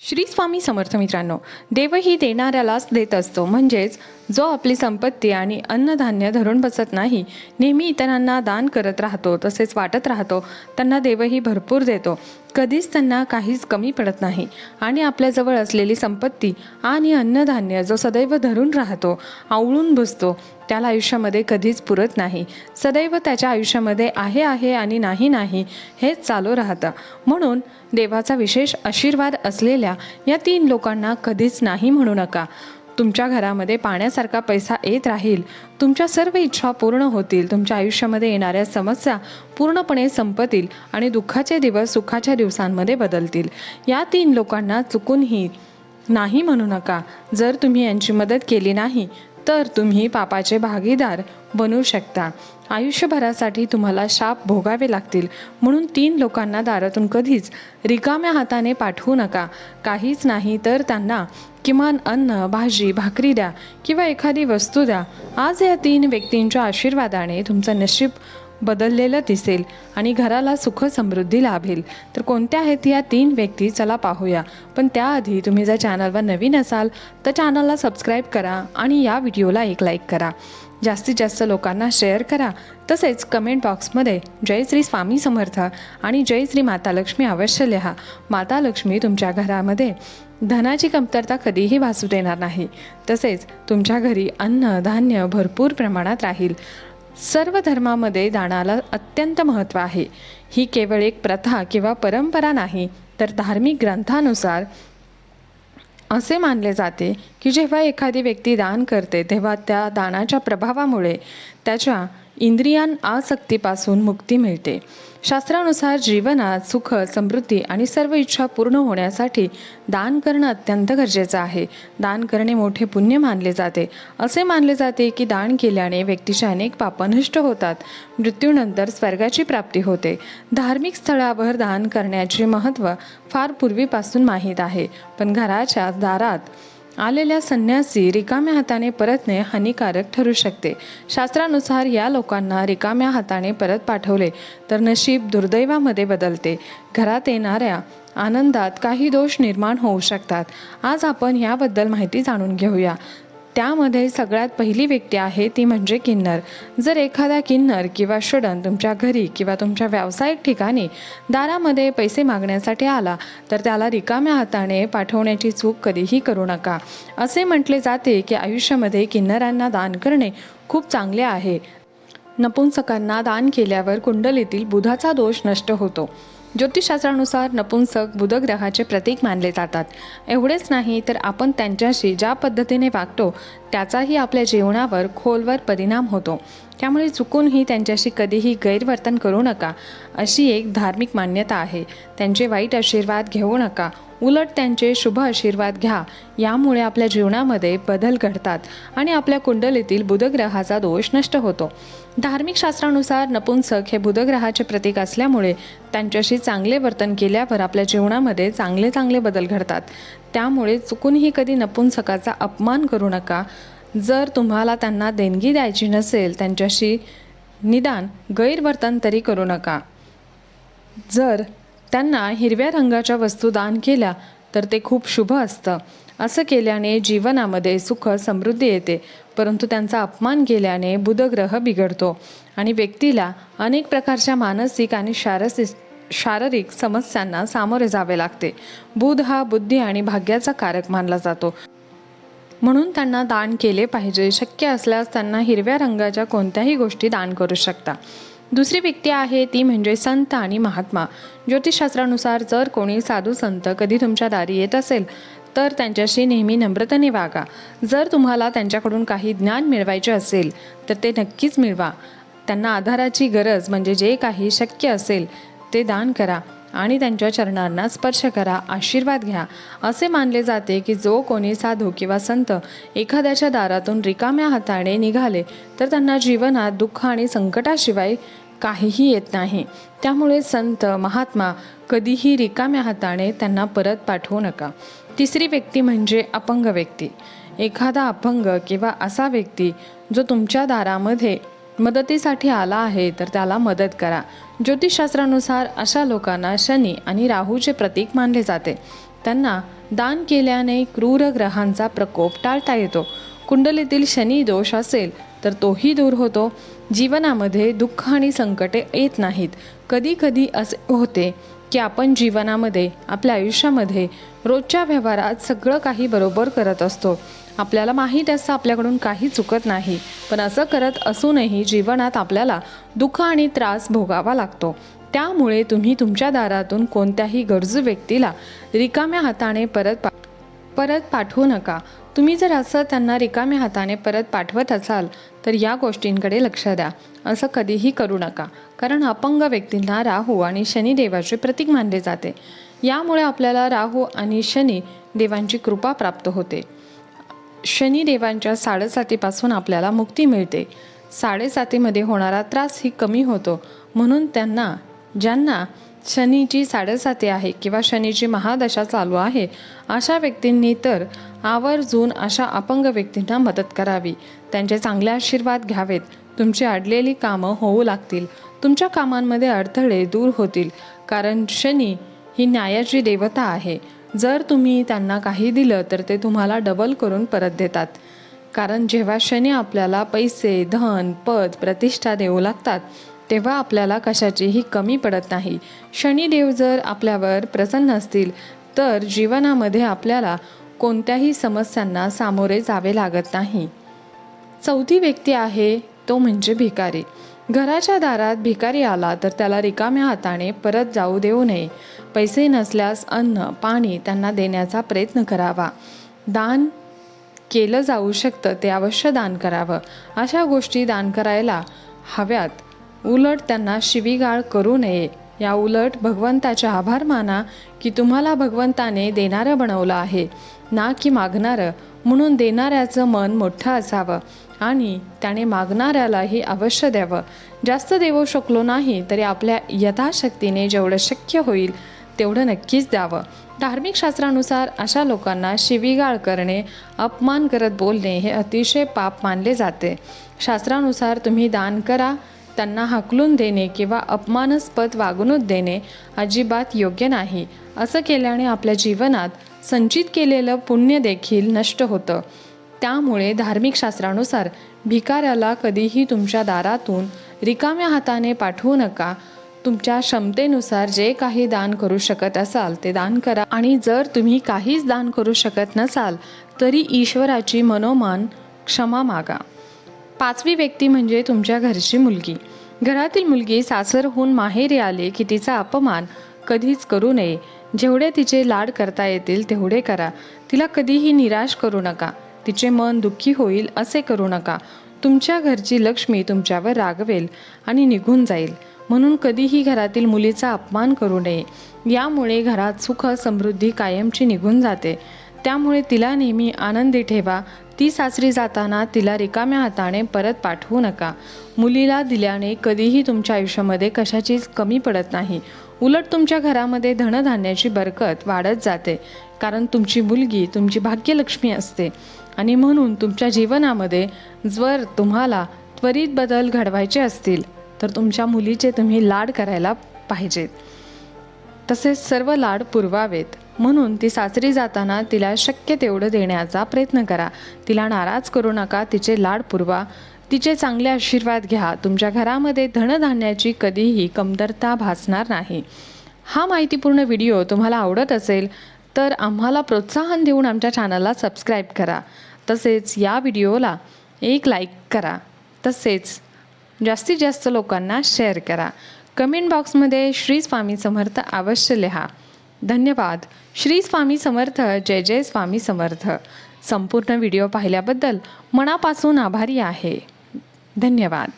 श्री स्वामी समर्थ मित्रांनो देव ही देणाऱ्यालाच देत असतो. म्हणजेच जो आपली संपत्ती आणि अन्नधान्य धरून बसत नाही नेहमी इतरांना दान करत राहतो तसेच वाटत राहतो त्यांना देवही भरपूर देतो. कधीच त्यांना काहीच कमी पडत नाही. आणि आपल्याजवळ असलेली संपत्ती आणि अन्नधान्य जो सदैव धरून राहतो आवळून बसतो त्याला आयुष्यामध्ये कधीच पुरत नाही. सदैव त्याच्या आयुष्यामध्ये आहे आहे आणि नाही नाही हेच चालू राहतं. म्हणून देवाचा विशेष आशीर्वाद असलेल्या या तीन लोकांना कधीच नाही म्हणू नका. तुमच्या घरामध्ये पाण्यासारखा पैसा येत राहील. तुमच्या सर्व इच्छा पूर्ण होतील. तुमच्या आयुष्यामध्ये येणाऱ्या समस्या पूर्णपणे संपतील आणि दुःखाचे दिवस सुखाच्या दिवसांमध्ये बदलतील. या तीन लोकांना चुकूनही नाही म्हणू नका. जर तुम्ही यांची मदत केली नाही तर तुम्ही पापाचे भागीदार बनू शकता. आयुष्यभरासाठी तुम्हाला शाप भोगावे लागतील. म्हणून तीन लोकांना दारातून कधीच रिकाम्या हाताने पाठवू नका. काहीच नाही तर त्यांना किमान अन्न भाजी भाकरी द्या किंवा एखादी वस्तू द्या. आज या तीन व्यक्तींच्या आशीर्वादाने तुमचं नशीब बदललेलं दिसेल आणि घराला सुख समृद्धी लाभेल. तर कोणत्या आहेत या तीन व्यक्ती? चला पाहूया. पण त्याआधी तुम्ही जर चॅनलवर नवीन असाल तर चॅनलला सबस्क्राईब करा आणि या व्हिडिओला एक लाईक करा. जास्तीत जास्त लोकांना शेअर करा. तसेच कमेंट बॉक्समध्ये जय श्री स्वामी समर्थ आणि जय श्री माता लक्ष्मी अवश्य लिहा. माता लक्ष्मी तुमच्या घरामध्ये. धनाची कमतरता कधीही भासू देणार नाही. तसेच तुमच्या घरी अन्न धान्य भरपूर प्रमाणात राहील. सर्व धर्मामध्ये दानाला अत्यंत महत्त्व आहे. ही केवळ एक प्रथा किंवा परंपरा नाही तर धार्मिक ग्रंथानुसार असे मानले जाते की जेव्हा एखादी व्यक्ती दान करते तेव्हा त्या दानाच्या प्रभावामुळे त्याच्या इंद्रियां आसक्तीपासून मुक्ती मिळते. शास्त्रानुसार जीवनात सुख समृद्धी आणि सर्व इच्छा पूर्ण होण्यासाठी दान करणं अत्यंत गरजेचं आहे. दान करणे मोठे पुण्य मानले जाते. असे मानले जाते की दान केल्याने व्यक्तीचे अनेक पापं होतात. मृत्यूनंतर स्वर्गाची प्राप्ती होते. धार्मिक स्थळावर दान करण्याचे महत्त्व फार पूर्वीपासून माहीत आहे. पण घराच्या दारात आलेल्या संन्यासी रिकाम्या हाताने परतणे हानिकारक ठरू शकते. शास्त्रानुसार या लोकांना रिकाम्या हाताने परत पाठवले तर नशीब दुर्दैवामध्ये बदलते. घरात येणाऱ्या आनंदात काही दोष निर्माण होऊ शकतात. आज आपण याबद्दल माहिती जाणून घेऊया. त्यामध्ये सगळ्यात पहिली व्यक्ती आहे ती म्हणजे किन्नर. जर एखादा किन्नर किंवा षडन तुमच्या घरी किंवा तुमच्या व्यावसायिक ठिकाणी दारामध्ये पैसे मागण्यासाठी आला तर त्याला रिकाम्या हाताने पाठवण्याची चूक कधीही करू नका. असे म्हटले जाते की आयुष्यामध्ये किन्नरांना दान करणे खूप चांगले आहे. नपुंसकांना दान केल्यावर कुंडलीतील बुधाचा दोष नष्ट होतो. ज्योतिषशास्त्रानुसार नपुंसक बुधग्रहाचे प्रतीक मानले जातात. एवढेच नाही तर आपण त्यांच्याशी ज्या पद्धतीने वागतो त्याचाही आपल्या जीवनावर खोलवर परिणाम होतो. त्यामुळे चुकूनही त्यांच्याशी कधीही गैरवर्तन करू नका. अशी एक धार्मिक मान्यता आहे. त्यांचे वाईट आशीर्वाद घेऊ नका. उलट त्यांचे शुभ आशीर्वाद घ्या. यामुळे आपल्या जीवनामध्ये बदल घडतात आणि आपल्या कुंडलीतील बुधग्रहाचा दोष नष्ट होतो. धार्मिक शास्त्रानुसार नपुंसक हे बुधग्रहाचे प्रतीक असल्यामुळे त्यांच्याशी चांगले वर्तन केल्यावर आपल्या जीवनामध्ये चांगले चांगले बदल घडतात. त्यामुळे चुकूनही कधी नपुंसकाचा अपमान करू नका. जर तुम्हाला त्यांना देणगी द्यायची नसेल त्यांच्याशी निदान गैरवर्तन तरी करू नका. जर त्यांना हिरव्या रंगाच्या वस्तू दान केल्या तर ते खूप शुभ असतं. असं केल्याने जीवनामध्ये सुख समृद्धी येते परंतु त्यांचा अपमान केल्याने बुधग्रह बिघडतो आणि व्यक्तीला अनेक प्रकारच्या मानसिक आणि शारसिक शारीरिक समस्यांना सामोरे जावे लागते. बुध हा बुद्धी आणि भाग्याचा कारक मानला जातो. म्हणून त्यांना दान केले पाहिजे. शक्य असल्यास त्यांना हिरव्या रंगाच्या कोणत्याही गोष्टी दान करू शकता. दुसरी व्यक्ती आहे ती म्हणजे संत आणि महात्मा. ज्योतिषशास्त्रानुसार जर कोणी साधू संत कधी तुमच्या दारी येत असेल तर त्यांच्याशी नेहमी नम्रतेने वागा. जर तुम्हाला त्यांच्याकडून काही ज्ञान मिळवायचे असेल तर ते नक्कीच मिळवा. त्यांना आधाराची गरज म्हणजे जे काही शक्य असेल ते दान करा आणि त्यांच्या चरणांना स्पर्श करा आशीर्वाद घ्या. असे मानले जाते की जो कोणी साधू किंवा संत एखाद्याच्या दारातून रिकाम्या हाताने निघाले तर त्यांना जीवनात दुःख आणि संकटाशिवाय काहीही येत नाही. त्यामुळे संत महात्मा कधीही रिकाम्या हाताने त्यांना परत पाठवू नका. तिसरी व्यक्ती म्हणजे अपंग व्यक्ती. एखादा अपंग किंवा असा व्यक्ती जो तुमच्या दारामध्ये मदतीसाठी आला आहे तर त्याला मदत करा. ज्योतिषशास्त्रानुसार अशा लोकांना शनी आणि राहूचे प्रतीक मानले जाते. त्यांना दान केल्याने क्रूर ग्रहांचा प्रकोप टाळता येतो. कुंडलीतील शनी दोष असेल तर तोही दूर होतो. जीवनामध्ये दुःख आणि संकटे येत नाहीत. कधी कधी असे होते की आपण जीवनामध्ये आपल्या आयुष्यामध्ये रोजच्या व्यवहारात सगळं काही बरोबर करत असतो. आपल्याला माहीत असतं आपल्याकडून काही चुकत नाही पण असं करत असूनही जीवनात आपल्याला दुःख आणि त्रास भोगावा लागतो. त्यामुळे तुम्ही तुमच्या दारातून कोणत्याही गरजू व्यक्तीला रिकाम्या हाताने परत पा परत पाठवू नका. तुम्ही जर असं त्यांना रिकाम्या हाताने परत पाठवत असाल तर या गोष्टींकडे लक्ष द्या. असं कधीही करू नका. कारण अपंग व्यक्तींना राहू आणि शनिदेवाचे प्रतीक मानले जाते. यामुळे आपल्याला राहू आणि शनी देवांची कृपा प्राप्त होते. शनिदेवांच्या साडेसातीपासून आपल्याला मुक्ती मिळते. साडेसातीमध्ये होणारा त्रास ही कमी होतो. म्हणून त्यांना ज्यांना शनीची साडेसाती आहे किंवा शनीची महादशा चालू आहे अशा व्यक्तींनी तर आवर्जून अशा अपंग व्यक्तींना मदत करावी. त्यांचे चांगले आशीर्वाद घ्यावेत. तुमची अडलेली कामं होऊ लागतील. तुमच्या कामांमध्ये अडथळे दूर होतील. कारण शनी ही न्यायाची देवता आहे. जर तुम्ही त्यांना काही दिलं तर ते तुम्हाला डबल करून परत देतात. कारण जेव्हा शनी आपल्याला पैसे धन पद प्रतिष्ठा देऊ लागतात तेव्हा आपल्याला कशाचीही कमी पडत नाही. शनिदेव जर आपल्यावर प्रसन्न असतील तर जीवनामध्ये आपल्याला कोणत्याही समस्यांना सामोरे जावे लागत नाही. चौथी व्यक्ती आहे तो म्हणजे भिकारी. घराच्या दारात भिकारी आला तर त्याला रिकाम्या हाताने परत जाऊ देऊ नये. पैसे नसल्यास अन्न पाणी त्यांना देण्याचा प्रयत्न करावा. दान केलं जाऊ शकतं ते अवश्य दान करावं. अशा गोष्टी दान करायला हव्यात. उलट त्यांना शिवीगाळ करू नये. या उलट भगवंताचे आभार माना की तुम्हाला भगवंताने देणारं बनवलं आहे ना की मागणारं. म्हणून देणाऱ्याचं मन मोठं असावं आणि त्याने मागणाऱ्यालाही अवश्य द्यावं. जास्त देऊ शकलो नाही तरी आपल्या यथाशक्तीने जेवढं शक्य होईल तेवढं नक्कीच द्यावं. धार्मिक शास्त्रानुसार अशा लोकांना शिवीगाळ करणे अपमान करत बोलणे हे अतिशय पाप मानले जाते. शास्त्रानुसार तुम्ही दान करा त्यांना हाकलून देणे किंवा अपमानास्पद वागणूक देणे अजिबात योग्य नाही. असं केल्याने आपल्या जीवनात संचित केलेलं पुण्य देखील नष्ट होतं. त्यामुळे धार्मिक शास्त्रानुसार भिकाऱ्याला कधीही तुमच्या दारातून रिकाम्या हाताने पाठवू नका. तुमच्या क्षमतेनुसार जे काही दान करू शकत असाल ते दान करा. आणि जर तुम्ही काहीच दान करू शकत नसाल तरी ईश्वराची मनोमान क्षमा मागा. पाचवी व्यक्ती म्हणजे तुमच्या घरची मुलगी. घरातील मुलगी सासरहून माहेरी आले की तिचा अपमान कधीच करू नये. जेवढे तिचे लाड करता येतील तेवढे करा. तिला कधीही निराश करू नका. तिचे मन दुःखी होईल असे करू नका. तुमच्या घरची लक्ष्मी तुमच्यावर रागवेल आणि निघून जाईल. म्हणून कधीही घरातील मुलीचा अपमान करू नये. यामुळे घरात सुख समृद्धी कायमची निघून जाते. त्यामुळे तिला नेहमी आनंदी ठेवा. ती सासरी जाताना तिला रिकाम्या हाताने परत पाठवू नका. मुलीला दिल्याने कधीही तुमच्या आयुष्यामध्ये कशाचीच कमी पडत नाही. उलट तुमच्या घरामध्ये धनधान्याची बरकत वाढत जाते. कारण तुमची मुलगी तुमची भाग्यलक्ष्मी असते. आणि म्हणून तुमच्या जीवनामध्ये जर तुम्हाला त्वरित बदल घडवायचे असतील तर तुमच्या मुलीचे तुम्ही लाड करायला पाहिजेत. तसेच सर्व लाड पुरवावेत. म्हणून ती सासरी जाताना तिला शक्य तेवढं देण्याचा प्रयत्न करा. तिला नाराज करू नका तिचे लाड पुरवा. तिचे चांगले आशीर्वाद घ्या. तुमच्या घरामध्ये धनधान्याची कधीही कमतरता भासणार नाही. हा माहितीपूर्ण व्हिडिओ तुम्हाला आवडत असेल तर आम्हाला प्रोत्साहन देऊन आमच्या चॅनलला सबस्क्राईब करा. तसेच या व्हिडिओला एक लाईक करा. तसेच जास्तीत जास्त लोकांना शेअर करा. कमेंट बॉक्समध्ये श्री स्वामी समर्थ अवश्य लिहा. धन्यवाद. श्री स्वामी समर्थ जय जय स्वामी समर्थ. संपूर्ण व्हिडिओ पाहिल्याबद्दल मनापासून आभारी आहे. धन्यवाद.